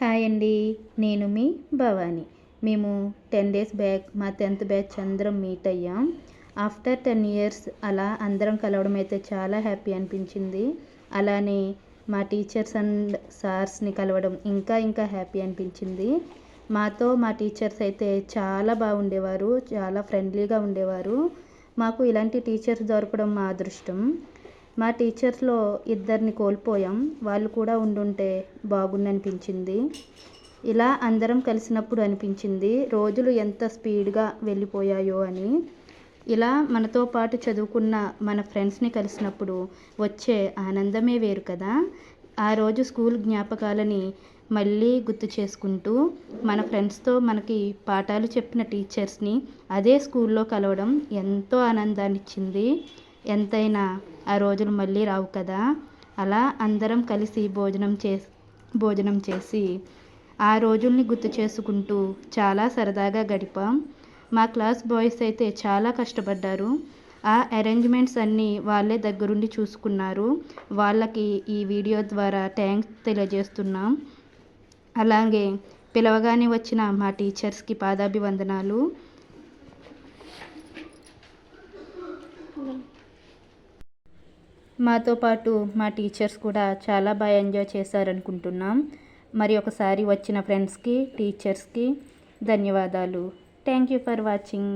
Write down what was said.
Hi అండి. నేను మీ భవాని. మేము టెన్ డేస్ బ్యాక్ మా టెన్త్ బ్యాచ్ అందరం మీట్ అయ్యాం. ఆఫ్టర్ టెన్ ఇయర్స్ అలా అందరం కలవడం అయితే చాలా హ్యాపీ అనిపించింది. అలానే మా టీచర్స్ అండ్ సార్స్ని కలవడం ఇంకా ఇంకా హ్యాపీ అనిపించింది. మాతో మా టీచర్స్ అయితే చాలా బాగుండేవారు చాలా ఫ్రెండ్లీగా ఉండేవారు. మాకు ఇలాంటి టీచర్స్ దొరకడం మా అదృష్టం. మా టీచర్స్లో ఇద్దరిని కోల్పోయాం. వాళ్ళు కూడా ఉండుంటే బాగుండనిపించింది. ఇలా అందరం కలిసినప్పుడు అనిపించింది రోజులు ఎంత స్పీడ్గా వెళ్ళిపోయాయో అని. ఇలా మనతో పాటు చదువుకున్న మన ఫ్రెండ్స్ని కలిసినప్పుడు వచ్చే ఆనందమే వేరు కదా. ఆ రోజు స్కూల్ జ్ఞాపకాలని మళ్ళీ గుర్తు చేసుకుంటూ మన ఫ్రెండ్స్తో మనకి పాఠాలు చెప్పిన టీచర్స్ని అదే స్కూల్లో కలవడం ఎంతో ఆనందాన్ని ఇచ్చింది ఎంతైనా ఆ రోజులు మళ్ళీ రావు కదా? అలా అందరం కలిసి భోజనం చే భోజనం చేసి ఆ రోజుల్ని గుర్తు చేసుకుంటూ చాలా సరదాగా గడిపాం. మా క్లాస్ బాయ్స్ అయితే చాలా కష్టపడ్డారు. ఆ అరేంజ్మెంట్స్ అన్నీ వాళ్ళే దగ్గరుండి చూసుకున్నారు. వాళ్ళకి ఈ వీడియో ద్వారా థ్యాంక్స్ తెలియజేస్తున్నాం. అలాగే పిలవగానే వచ్చిన మా టీచర్స్కి పాదాభివందనాలు. మాతో పాటు మా టీచర్స్ కూడా చాలా బాగా ఎంజాయ్ చేశారనుకుంటున్నాం. మరి ఒకసారి వచ్చిన ఫ్రెండ్స్కి టీచర్స్కి ధన్యవాదాలు. Thank you for watching.